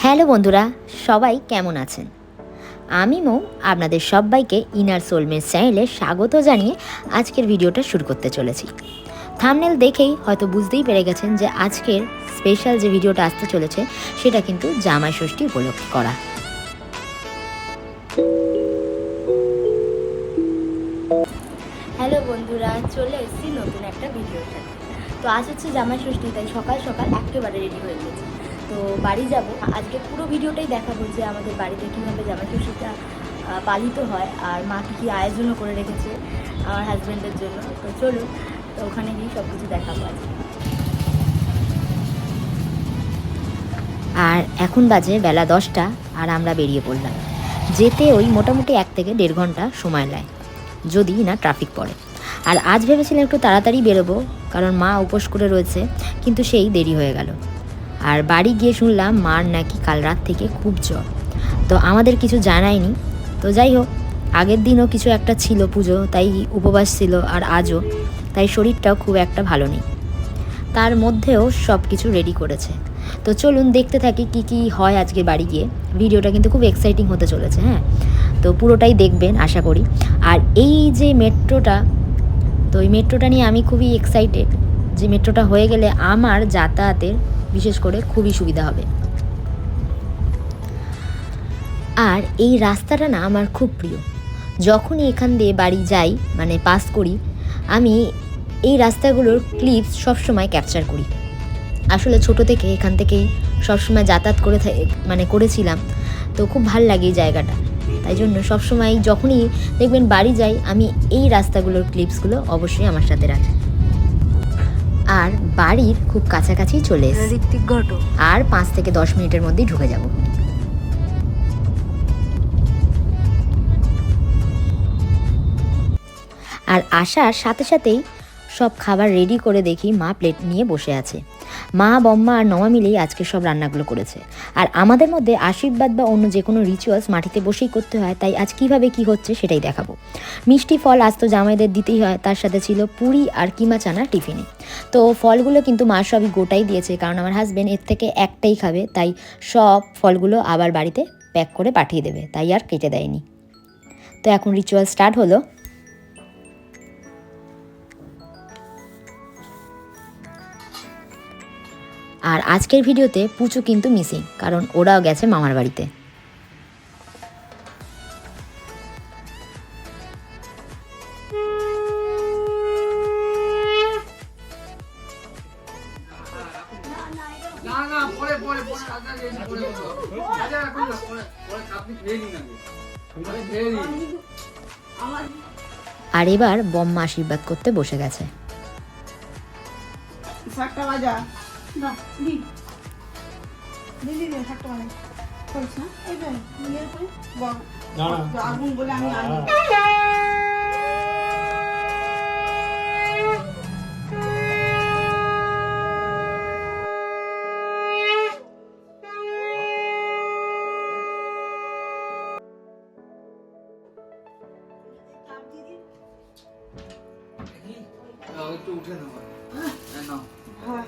Hello বন্ধুরা, সবাই কেমন আছেন? আমি মৌ, আপনাদের সবাইকে ইনার সোলমের চ্যানেলে স্বাগত জানিয়ে আজকের ভিডিওটা শুরু করতে চলেছি। থামনেল দেখেই হয়তো বুঝতেই পেরে গেছেন যে আজকের স্পেশাল যে ভিডিওটা আসতে চলেছে, সেটা কিন্তু জামাই ষষ্ঠী উপলক্ষে করা। হ্যালো বন্ধুরা, চলে এসেছি নতুন একটা তো আজ হচ্ছে জামাই ষষ্ঠী, তাই সকাল সকাল একেবারে রেডি হয়ে গেছে। তো বাড়ি যাব। আজকে পুরো ভিডিওটাই দেখাবো যে আমাদের বাড়িতে কীভাবে ষষ্ঠীটা আহ, পালিত হয় আর মা কী আয়োজনও করে রেখেছে আমার হাজব্যান্ডের জন্য। তো চলুন তো ওখানে গিয়ে সব কিছু দেখাবো আজকে। আর এখন বাজে বেলা দশটা আর আমরা বেরিয়ে পড়লাম। যেতে ওই মোটামুটি এক থেকে দেড় ঘণ্টা সময় নেয় যদি না ট্রাফিক পড়ে। আর আজ ভেবেছিলাম একটু তাড়াতাড়ি বেরোবো কারণ মা উপোস করে রয়েছে কিন্তু সেই দেরি হয়ে গেল। আর বাড়ি গিয়ে শুনলাম মার নাকি কাল রাত থেকে খুব জ্বর। তো আমাদের কিছু জানায়নি তো যাই হোক, আগের দিনও কিছু একটা ছিল পুজো, তাই উপবাস ছিল আর আজও, তাই শরীরটাও খুব একটা ভালো নেই। তার মধ্যেও সব কিছু রেডি করেছে। তো চলুন দেখতে থাকি কি কি হয় আজকে বাড়ি গিয়ে। ভিডিওটা কিন্তু খুব এক্সাইটিং হতে চলেছে হ্যাঁ? তো পুরোটাই দেখবেন, আশা করি। আর এই যে মেট্রোটা, তো এই মেট্রোটা নিয়ে আমি খুবই এক্সাইটেড যে মেট্রোটা হয়ে গেলে আমার যাতায়াতের বিশেষ করে খুবই সুবিধা হবে। আর এই রাস্তাটা না আমার খুব প্রিয়। যখনই এখান দিয়ে বাড়ি যাই মানে পাস করি, আমি এই রাস্তাগুলোর ক্লিপস সবসময় ক্যাপচার করি। আসলে ছোট থেকে এখান থেকেই সবসময় যাতায়াত করে মানে করেছিলাম, তো খুব ভালো লাগে এই জায়গাটা। তাই জন্য সবসময় যখনই দেখবেন বাড়ি যাই, আমি এই রাস্তাগুলোর ক্লিপসগুলো অবশ্যই আমার সাথে রাখি। আর বাড়ির খুব কাছাকাছি চলে এসেছি। ঋত্বিক ঘটক। আর পাঁচ থেকে দশ মিনিটের মধ্যেই ঢুকে যাব। আর আসার সাথে সাথেই সব খাবার রেডি করে দেখি মা প্লেট নিয়ে বসে আছে। মা, বম্মা আর নমা মিলেই আজকে সব রান্নাগুলো করেছে। আর আমাদের মধ্যে আশীর্বাদ বা অন্য যে কোনো রিচুয়ালস মাটিতে বসেই করতে হয়, তাই আজ কীভাবে কি হচ্ছে সেটাই দেখাবো। মিষ্টি ফল আজ তো জামাইদের দিতেই হয়, তার সাথে ছিল পুরি আর কিমা চানা টিফিনে তো ফলগুলো কিন্তু মা সবই গোটাই দিয়েছে, কারণ আমার হাজবেন্ড এর থেকে একটাই খাবে, তাই সব ফলগুলো আবার বাড়িতে প্যাক করে পাঠিয়ে দেবে, তাই আর কেটে দেয়নি। তো এখন রিচুয়াল স্টার্ট হলো। আর আজকের ভিডিওতে পুচু কিন্তু মিসিং কারণ ওরাও গেছে মামার বাড়িতে। আরে এবার বম্মা আশীর্বাদ করতে বসে গেছে। না দি দিদি দে শাকটা বানাই করিস না? এই যে নিয়ে তুই আগুন বলে আমি আনি। নাও, একটু উঠে নাও। হ্যাঁ।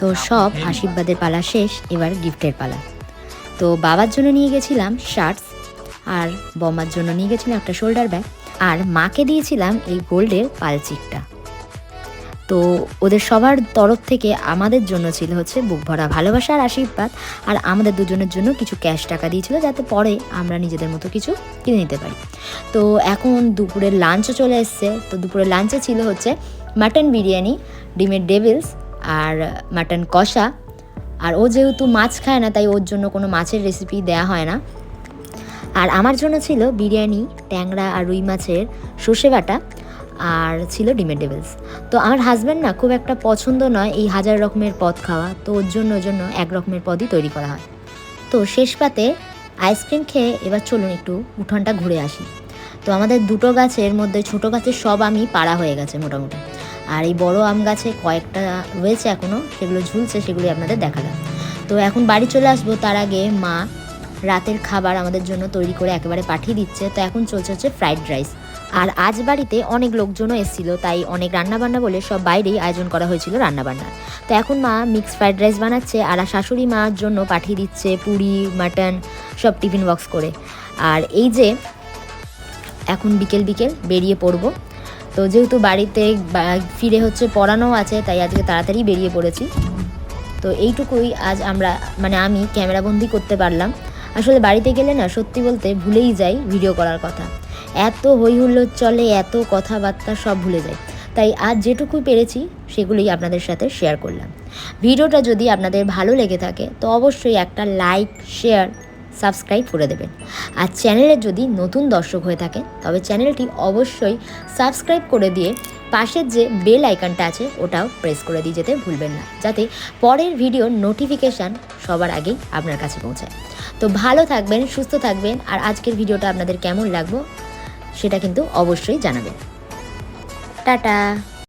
তো সব আশীর্বাদের পালা। শেষ এবার গিফটের পালা। তো বাবার জন্য নিয়ে গেছিলাম শার্টস আর বম্মার জন্য নিয়ে গেছিলাম একটা শোল্ডার ব্যাগ আর মাকে দিয়েছিলাম এই গোল্ডের পালচিকটা। তো ওদের সবার তরফ থেকে আমাদের জন্য ছিল হচ্ছে বুক ভরা ভালোবাসা আর আশীর্বাদ আর আমাদের দুজনের জন্য কিছু ক্যাশ টাকা দিয়েছিল যাতে পরে আমরা নিজেদের মতো কিছু কিনে নিতে পারি। তো এখন দুপুরের লাঞ্চও চলে এসছে। তো দুপুরের লাঞ্চে ছিল হচ্ছে মাটন বিরিয়ানি ডিমের ডেভিলস আর মাটন কষা। আর ও যেহেতু মাছ খায় না, তাই ওর জন্য কোনো মাছের রেসিপি দেয়া হয় না। আর আমার জন্য ছিল বিরিয়ানি, ট্যাংরা আর রুই মাছের সর্ষে বাটা আর ছিল ডিমের ডেভিলস। তো আমার হাজব্যান্ড না খুব একটা পছন্দ নয় এই হাজার রকমের পদ খাওয়া। তো ওর জন্য ওর জন্য এক রকমের পদই তৈরি করা হয়। তো শেষ পাতে আইসক্রিম খেয়ে এবার চলুন একটু উঠোনটা ঘুরে আসি। তো আমাদের দুটো গাছের মধ্যে ছোটো গাছের সব আমি পাড়া হয়ে গেছে মোটামুটি। আর এই বড় আম গাছে কয়েকটা রয়েছে এখনও সেগুলো ঝুলছে সেগুলি আপনাদের দেখালাম। তো এখন বাড়ি চলে আসব, তার আগে মা রাতের খাবার আমাদের জন্য তৈরি করে একেবারে পাঠিয়ে দিচ্ছে। তো এখন চলছে হচ্ছে ফ্রাইড রাইস। আর আজ বাড়িতে অনেক লোকজনও এসেছিল, তাই অনেক রান্নাবান্না বলে সব বাইরেই আয়োজন করা হয়েছিল রান্নাবান্না। তো এখন মা মিক্স ফ্রাইড রাইস বানাচ্ছে, আর শাশুড়ি মার জন্য পাঠিয়ে দিচ্ছে পুরি, মাটন, সব টিফিন বক্স করে। আর এই যে এখন বিকেল বিকেল বেরিয়ে পড়ব। তো যেহেতু বাড়িতে ফিরে হচ্ছে পড়ানো আছে, তাই আজকে তাড়াতাড়ি বেরিয়ে পড়েছি। তো এইটুকুই আজ আমরা মানে আমি ক্যামেরাবন্দি করতে পারলাম। আসলে বাড়িতে গেলে না, সত্যি বলতে ভুলেই যাই ভিডিও করার কথা। এত হই হুল্লোড় চলে, এত কথাবার্তা সব ভুলে যাই। তাই আজ যেটুকু পেরেছি, সেগুলোই আপনাদের সাথে শেয়ার করলাম। ভিডিওটা যদি আপনাদের ভালো লেগে থাকে, তো অবশ্যই একটা লাইক শেয়ার সাবস্ক্রাইব করে দেবেন। আর চ্যানেলে যদি নতুন দর্শক হয়ে থাকেন, তবে চ্যানেলটি অবশ্যই সাবস্ক্রাইব করে দিয়ে পাশের যে বেল আইকনটা আছে, ওটাও প্রেস করে দিয়ে যেতে ভুলবেন না, যাতে পরের ভিডিওর নোটিফিকেশান সবার আগেই আপনার কাছে পৌঁছায়। তো ভালো থাকবেন, সুস্থ থাকবেন, আর আজকের ভিডিওটা আপনাদের কেমন লাগবো সেটা কিন্তু অবশ্যই জানাবেন। টাটা!